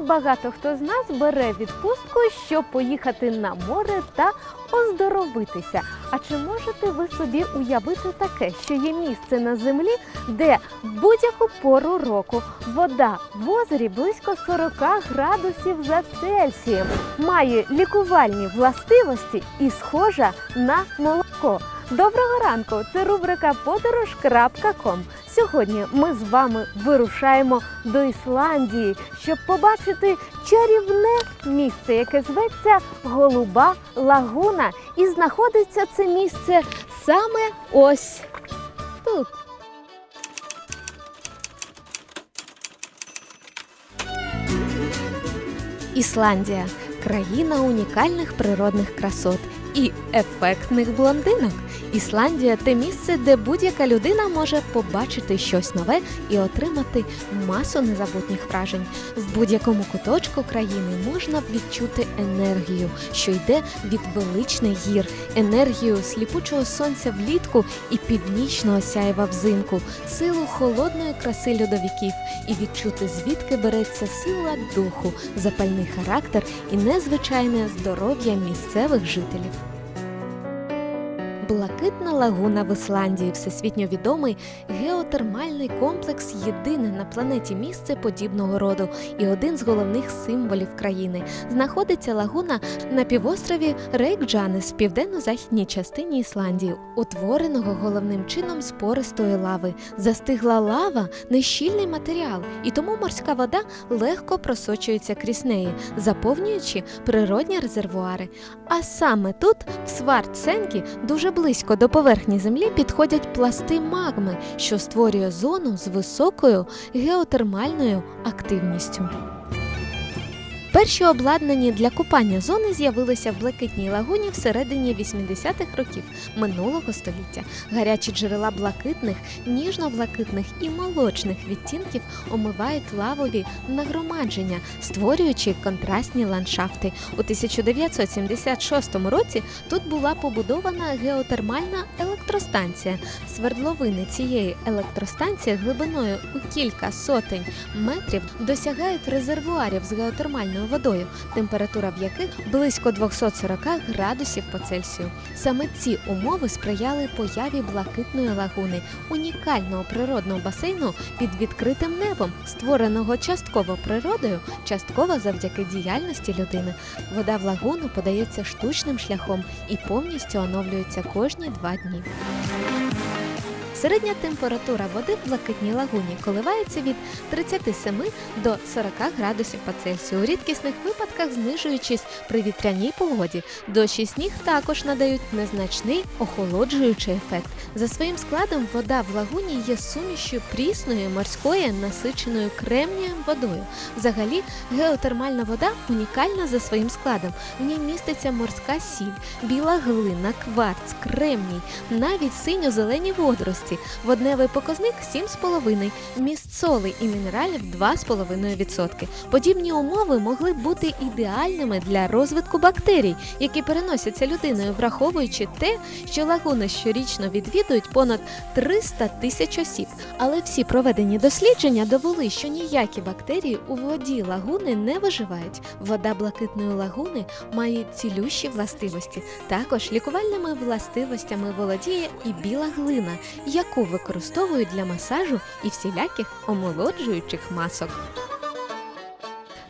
багато хто з нас бере відпустку, щоб поїхати на море та оздоровитися. А чи можете ви собі уявити таке, що є місце на землі, де будь-яку пору року вода в озері близько 40 градусів за Цельсієм, має лікувальні властивості і схожа на молоко? Доброго ранку! Це рубрика подорож.ком. Сьогодні ми з вами вирушаємо до Ісландії, щоб побачити чарівне місце, яке зветься Голуба Лагуна. І знаходиться це місце саме ось тут. Ісландія країна унікальних природних красот і ефектних блондинок. Ісландія те місце, де будь-яка людина може побачити щось нове і отримати масу незабутніх вражень. В будь-якому куточку країни можна відчути енергію, що йде від величних гір, енергію сліпучого сонця влітку і північного сяєва взимку, силу холодної краси льодовиків і відчути, звідки береться сила духу, запальний характер і незвичайне здоров'я місцевих жителів. Блакитна лагуна в Ісландії всесвітньо відомий геотермальний комплекс єдине на планеті місце подібного роду і один з головних символів країни. Знаходиться лагуна на півострові Рейкджанес в південно-західній частині Ісландії, утвореного головним чином з пористої лави. Застигла лава нещільний матеріал, і тому морська вода легко просочується крізь неї, заповнюючи природні резервуари. А саме тут, в Свартсенкі, дуже близько до поверхні землі підходять пласти магми, що створює зону з високою геотермальною активністю. Перші обладнані для купання зони з'явилися в блакитній лагуні всередині 80-х років минулого століття. Гарячі джерела блакитних, ніжно-блакитних і молочних відтінків омивають лавові нагромадження, створюючи контрастні ландшафти. У 1976 році тут була побудована геотермальна електростанція. Свердловини цієї електростанції глибиною у кілька сотень метрів досягають резервуарів з геотермальною водою, температура в яких близько 240 градусів по Цельсію. Саме ці умови сприяли появі блакитної лагуни, унікального природного басейну під відкритим небом, створеного частково природою, частково завдяки діяльності людини. Вода в лагуну подається штучним шляхом і повністю оновлюється кожні два дні. Середня температура води в блакитній лагуні коливається від 37 до 40 градусів по Цельсію. У рідкісних випадках знижуючись при вітряній погоді. Дощ і сніг також надають незначний охолоджуючий ефект. За своїм складом вода в лагуні є сумішю прісної морської насиченою кремнієм водою. Взагалі, геотермальна вода унікальна за своїм складом. В ній міститься морська сіль, біла глина, кварц, кремній, навіть синьо-зелені водорості. Водневий показник 7,5, вміст соли і мінералів 2,5%. Подібні умови могли б бути ідеальними для розвитку бактерій, які переносяться людиною, враховуючи те, що лагуни щорічно відвідують понад 300 тисяч осіб. Але всі проведені дослідження довели, що ніякі бактерії у воді лагуни не виживають. Вода блакитної лагуни має цілющі властивості. Також лікувальними властивостями володіє і біла глина, яку використовують для масажу і всіляких омолоджуючих масок.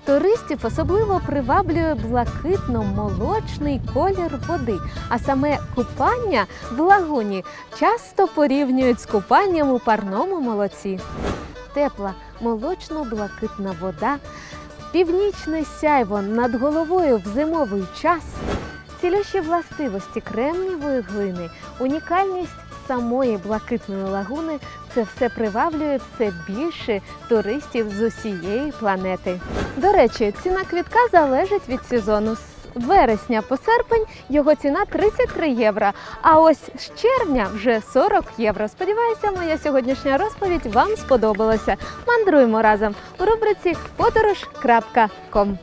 Туристів особливо приваблює блакитно-молочний колір води, а саме купання в лагуні часто порівнюють з купанням у парному молоці. Тепла молочно-блакитна вода, північне сяйво над головою в зимовий час, цілющі властивості кремнієвої глини, унікальність самої блакитної лагуни це все приваблює все більше туристів з усієї планети. До речі, ціна квітка залежить від сезону. З вересня по серпень його ціна 33 євро. А ось з червня вже 40 євро. Сподіваюся, моя сьогоднішня розповідь вам сподобалася. Мандруємо разом у рубриці подорож.ком.